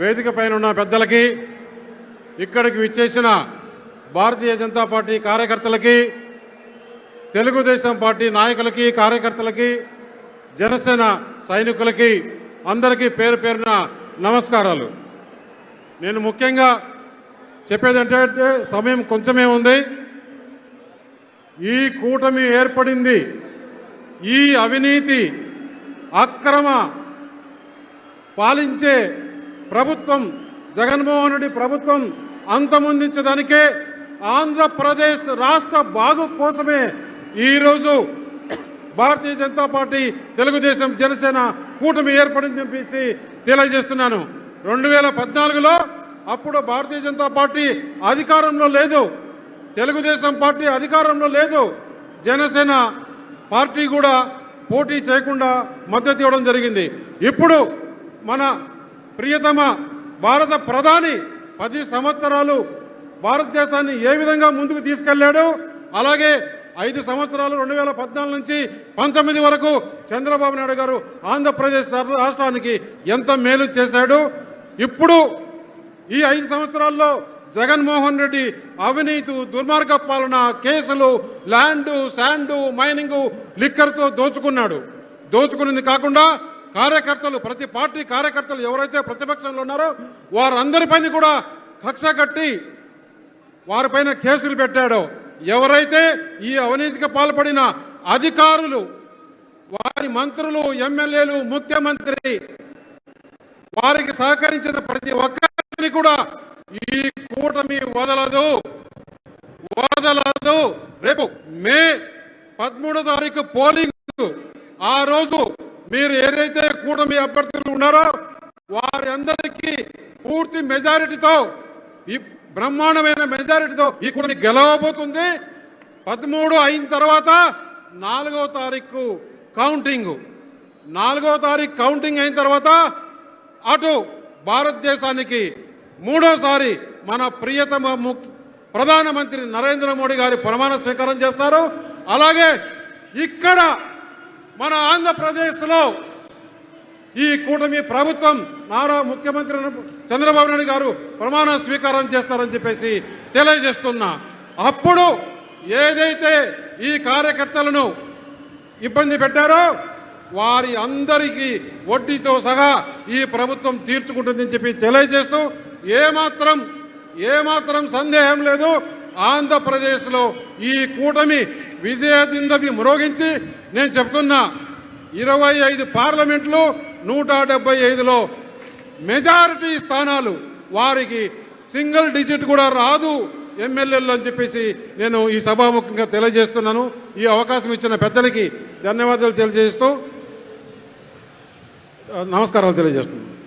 వేదిక పైన ఉన్న పెద్దలకి ఇక్కడికి విచ్చేసిన భారతీయ జనతా పార్టీ కార్యకర్తలకి తెలుగుదేశం పార్టీ నాయకులకి కార్యకర్తలకి జనసేన సైనికులకి అందరికీ పేరు పేరున నమస్కారాలు. నేను ముఖ్యంగా చెప్పేది ఏంటంటే సమయం కొంచెమే ఉంది. ఈ కూటమి ఏర్పడింది. ఈ అవినీతి అక్రమ పాలించే ప్రభుత్వం జగన్మోహన్ రెడ్డి ప్రభుత్వం అంతమొందించడానికే ఆంధ్రప్రదేశ్ రాష్ట్ర బాగు కోసమే ఈరోజు భారతీయ జనతా పార్టీ తెలుగుదేశం జనసేన కూటమి ఏర్పడింది చెప్పేసి తెలియజేస్తున్నాను. రెండు వేల పద్నాలుగులో అప్పుడు భారతీయ జనతా పార్టీ అధికారంలో లేదు. తెలుగుదేశం పార్టీ అధికారంలో లేదు. జనసేన పార్టీ కూడా పోటీ చేయకుండా మద్దతు ఇవ్వడం జరిగింది. ఇప్పుడు మన ప్రియతమ భారత ప్రధాని పది సంవత్సరాలు భారతదేశాన్ని ఏ విధంగా ముందుకు తీసుకెళ్ళాడు అలాగే ఐదు సంవత్సరాలు రెండు వేల పద్నాలుగు నుంచి పంతొమ్మిది వరకు చంద్రబాబు నాయుడు గారు ఆంధ్రప్రదేశ్ రాష్ట్రానికి ఎంత మేలు చేశాడు ఇప్పుడు ఈ ఐదు సంవత్సరాల్లో జగన్మోహన్ రెడ్డి అవినీతి దుర్మార్గ పాలన కేసులు ల్యాండు శాండు మైనింగ్ లిక్కర్తో దోచుకున్నాడు. దోచుకున్నది కాకుండా కార్యకర్తలు ప్రతి పార్టీ కార్యకర్తలు ఎవరైతే ప్రతిపక్షంలో ఉన్నారో వారందరిపైన కూడా కక్ష కట్టి వారిపైన కేసులు పెట్టాడో. ఎవరైతే ఈ అవినీతికి పాల్పడిన అధికారులు వారి మంత్రులు ఎమ్మెల్యేలు ముఖ్యమంత్రి వారికి సహకరించిన ప్రతి ఒక్కరిని కూడా ఈ కూటమి వదలదు. వదలదు. రేపు మే పదమూడో తారీఖు పోలింగ్. ఆ రోజు మీరు ఏదైతే కూటమి అభ్యర్థులు ఉన్నారో వారి అందరికీ పూర్తి మెజారిటీతో ఈ బ్రహ్మాండమైన మెజారిటీతో ఈ కూటమి గెలవబోతుంది. పదమూడు అయిన తర్వాత నాలుగో తారీఖు కౌంటింగ్. నాలుగో తారీఖు కౌంటింగ్ అయిన తర్వాత అటు భారతదేశానికి మూడోసారి మన ప్రియతమ ప్రధానమంత్రి నరేంద్ర మోడీ గారి ప్రమాణ స్వీకారం చేస్తారు. అలాగే ఇక్కడ మన ఆంధ్రప్రదేశ్లో ఈ కూటమి ప్రభుత్వం నారా ముఖ్యమంత్రి చంద్రబాబు నాయుడు గారు ప్రమాణ స్వీకారం చేస్తారని చెప్పేసి తెలియజేస్తున్నా. అప్పుడు ఏదైతే ఈ కార్యకర్తలను ఇబ్బంది పెట్టారో వారి అందరికీ వడ్డీతో సహా ఈ ప్రభుత్వం తీర్చుకుంటుందని చెప్పి తెలియజేస్తూ ఏమాత్రం ఏమాత్రం సందేహం లేదు. ఆంధ్రప్రదేశ్లో ఈ కూటమి విజయదిందవి మ్రోగించి నేను చెప్తున్నా ఇరవై ఐదు పార్లమెంట్లు నూట డెబ్బై ఐదులో మెజారిటీ స్థానాలు వారికి సింగిల్ డిజిట్ కూడా రాదు ఎమ్మెల్యేలు అని చెప్పేసి నేను ఈ సభాముఖంగా తెలియజేస్తున్నాను. ఈ అవకాశం ఇచ్చిన పెద్దలకి ధన్యవాదాలు తెలియజేస్తూ నమస్కారాలు తెలియజేస్తున్నాను.